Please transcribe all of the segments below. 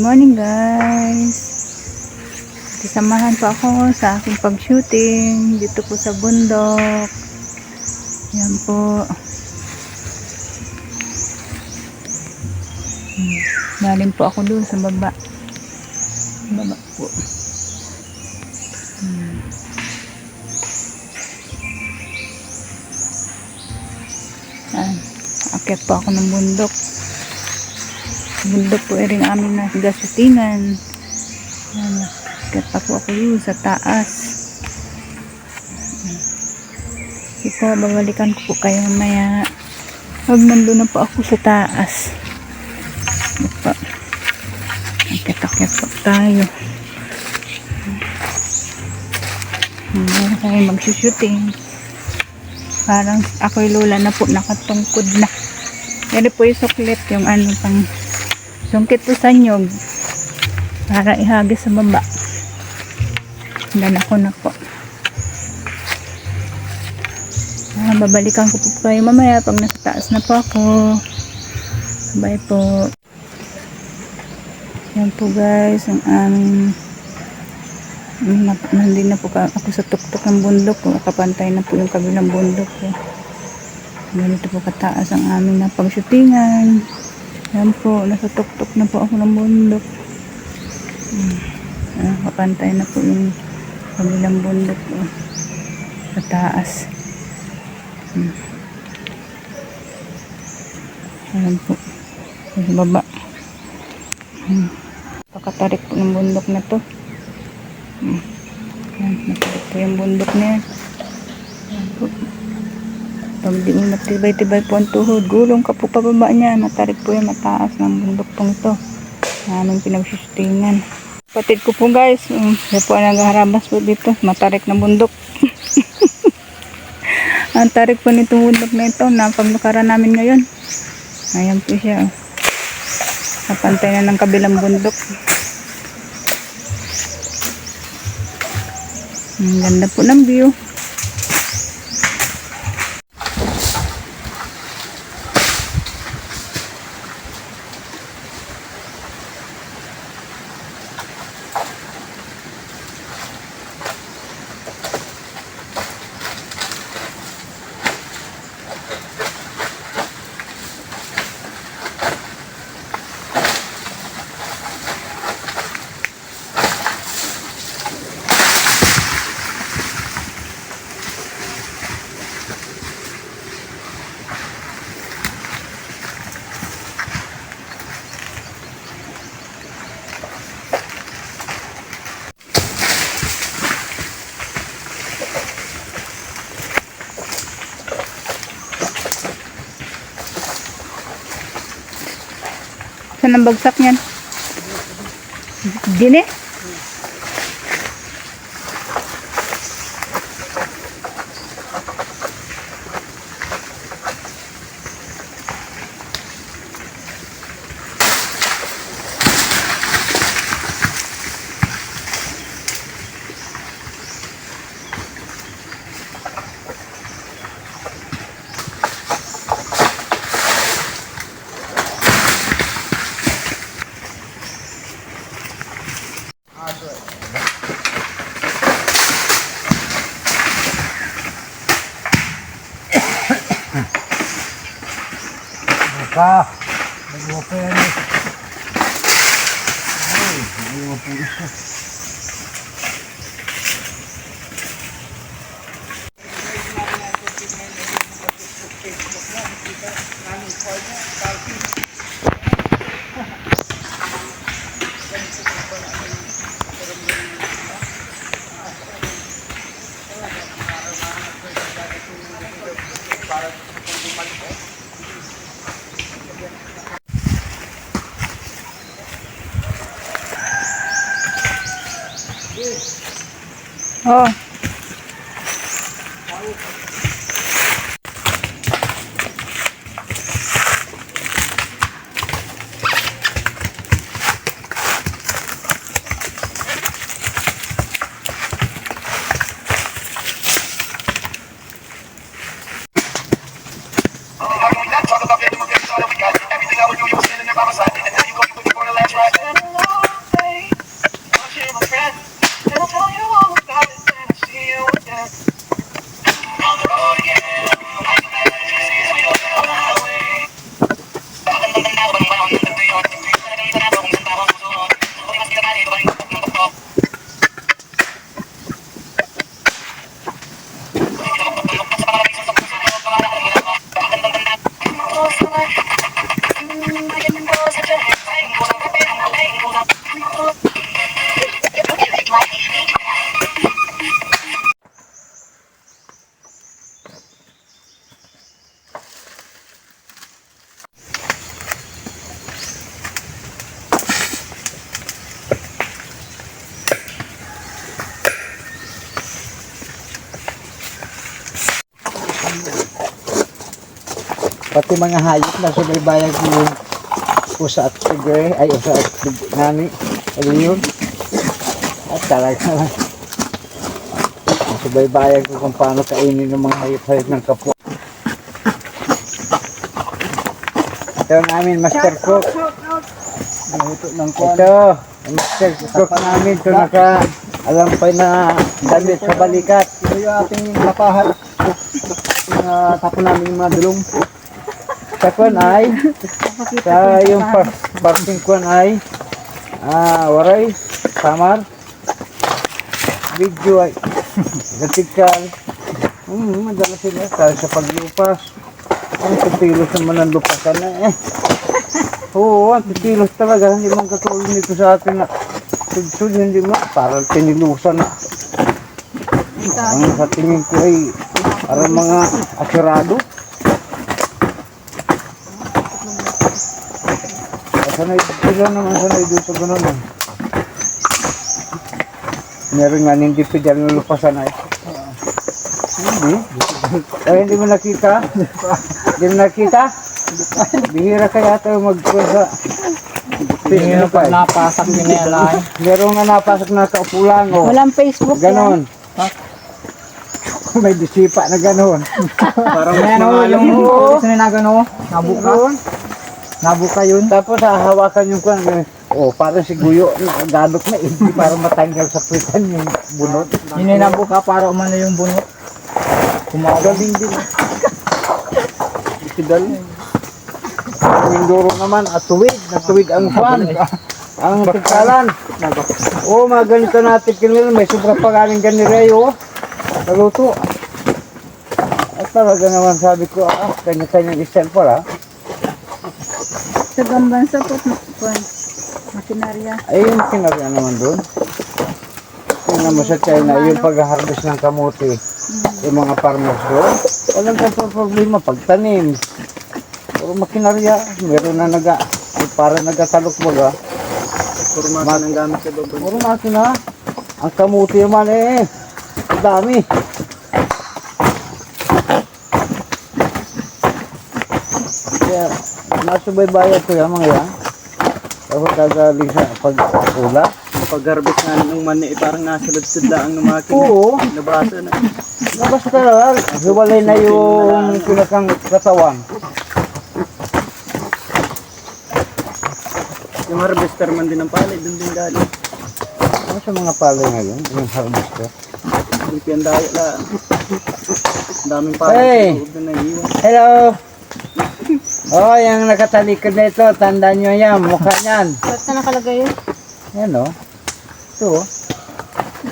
Morning guys. Kasamahan po ako sa aking pag-shooting dito po sa bundok. Yan po. Hmm. Galing po ako doon sa baba. Baba po. Hmm. Yan. Akyat po ako ng bundok. Bundok po rin aming nasigasutinan. Yan. Akyat pa po ako yun sa taas. Sige po, babalikan ko po kayo mamaya. Pag nandun na po ako sa taas. Ano po. Po tayo. Meron tayo magsushooting. Parang ako'y lola na po nakatungkod na. Yan po yung suklit, yung ano pang sungkit po sa nyog. Para ihagis sa baba. Hanggang ako na po. Ah, babalikan ko po kayo mamaya pag nasa taas na po ako. Bye po. Yan po guys, ang aming nandun na po ako sa tuktok ng bundok ko. Kapantay na po yung kabilang bundok ko. Ganito po kataas ang aming napagshootingan. Yan po, nasa tuktok na po ako ng bundok. Hmm. Ah, kapantay na po yung kabilang bundok ko. Sa taas. Hmm. Ayan po. Sa baba. Hmm. Pakatarik po ng bundok na to. Hmm. Yan, matarik po yung bundok na yan. Po. Pag di mo matibay-tibay po ang tuhod, gulong ka po pababa niya. Matarik po yung mataas ng bundok pong ito. Aming pinagsusutingan. Patid ko po guys, um, siya po ang nagharabas po dito. Matarik na bundok. ang tarik po nitong bundok na ito na paglukaran namin ngayon. Ayan po siya. oh. Napantay na ng kabilang bundok. Ang ganda po ng view. Ang bagsak niyan? Dine? Buka. Nagbuka yan eh. Ay, nagbuka po Pati mga hayop na subaybayan ko yung usa at tigre, ay usa at nani, ano yun? At talaga naman. Subaybayan ko kung paano kainin ng mga hayop-hayop ng kapwa. Ito ang aming master cook. Ito master cook namin. Ito naka, alam pa na damit sa balikat. Ito yung ating lapahat. Uh, tapon namin yung mga dulong. Sa kwan ay, sa yung par parking kwan ay, ah, waray, samar, video ay, gatikal, hmm, madala sila, dahil sa paglupas, ang titilos naman ang lupasan na eh. Oo, ang titilos talaga, hindi man katulad nito sa atin na, sudsud, hindi mo, parang tinilusan na. Ang sa tingin ko ay, parang mga asirado. Sanay sila naman sanay dito ganun eh. Meron nga hindi pa dyan lulupasan ay. Hindi. Ay, hindi mo nakita? Hindi mo nakita? Bihira kaya tayo magkuha sa Yung Facebook pa napasak yun yan ay. Meron nga napasok na sa upulan oh. Walang Facebook yan. Ganon. May disipa na ganon. Parang may ano, yung Oo. gusto na gano, nabuka. Nabuka yun. Tapos hahawakan yung kwan. eh, Oh, parang si Guyo, nakagadok na, eh, hindi para matanggal sa puwitan yung bunot. Yun yung nabuka para umano yung bunot. Kumagal. Galing din. Isidal. Ang Mindoro naman, at tuwid, natuwid ang kwan. Ang tigkalan. Oo, mga ganito natin kinil, may sobra pa galing ganirayo. Naluto. At talaga naman sabi ko, ah, kanya-kanyang style pala. Sa po, kuwan, makinarya. Ayun, kinarya naman doon. Tingnan mo sa China, yung pag-harvest ng kamuti, yung mga farmers doon, walang kapag problema pagtanim. Puro makinarya, meron na naga, para nagatalok baga. Kurma ng gamit sa baba. Puro makina. Ang kamuti naman eh, ang dami. Kaya, nasubaybayan ko yan mga yan. Tapos kagaling sa pag-ula. Pag-harvest nga ng mani, parang nasa lod lang ng mga Oo, Nabasa na. Labas ka na, hiwalay na yung pinakang katawan. Yung harvester man din ng palay, dun din galing. Ano sa mga palay ngayon? Yung harvester. Yung piyandaya lang. Ang daming palay. Hey! Hello! Oh, yung nakatalikod na ito, tandaan nyo yan, mukha niyan. Ba't na nakalagay yun? Yan o. Ito o.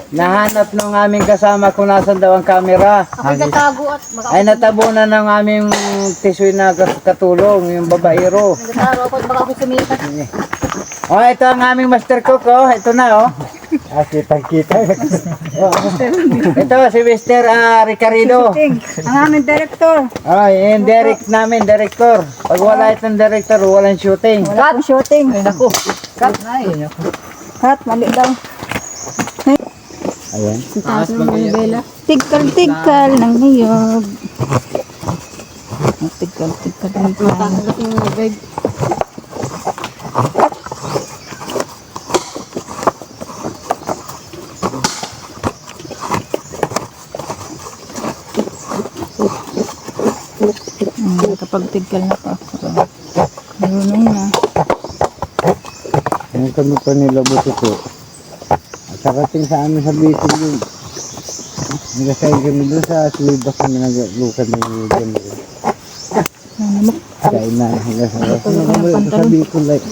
Nahanap nung aming kasama kung nasan daw ang camera. Ako nagtatago at baka Ay natabunan ng aming tisoy na kas- katulong, yung babaero. nagtatago ako at baka ako sumikat. Oh, ito ang aming master cook, oh. Ito na, oh. Ah, kitang kita. oh. Ito, si Mr. ah, Ricardo. Ang aming director. Ah, yung direct namin, director. Pag wala itong director, walang shooting. Wala pong shooting. Ay, naku. Cut na eh. naku. Kat, mali daw. Ayan. Ang taas ng manibela. Tigkal-tigkal ng niyog. Tigkal-tigkal ng niyog. Hmm, kapag tigkal na pa. Marunong na. Yung kami pa nila buto ko. At sakating sa amin sa bitin yun. Nagasayin kami doon sa silibas kami naglukan ng ganito. Ano Namok. Kain na. Hanggang sa na yung pantalon. Sabi ko like.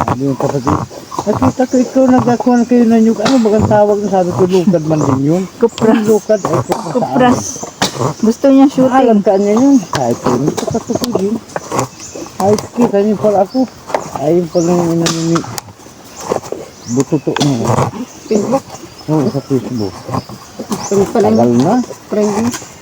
Sabi yung kapatid. Nakita ko ikaw nagkakuhan kayo na nyug. Ano bagang tawag na sabi ko lukad man din yun. Kupras. Lukad ay kupras. Kupras. Gusto niya shooting. Alam ka niya yun. Ay ko rin kapatid. Ay kita niyo pala ako. Ay yung pala yung inano ni Bututo niya. Facebook. Oo, sa Facebook. Tagal na. Friend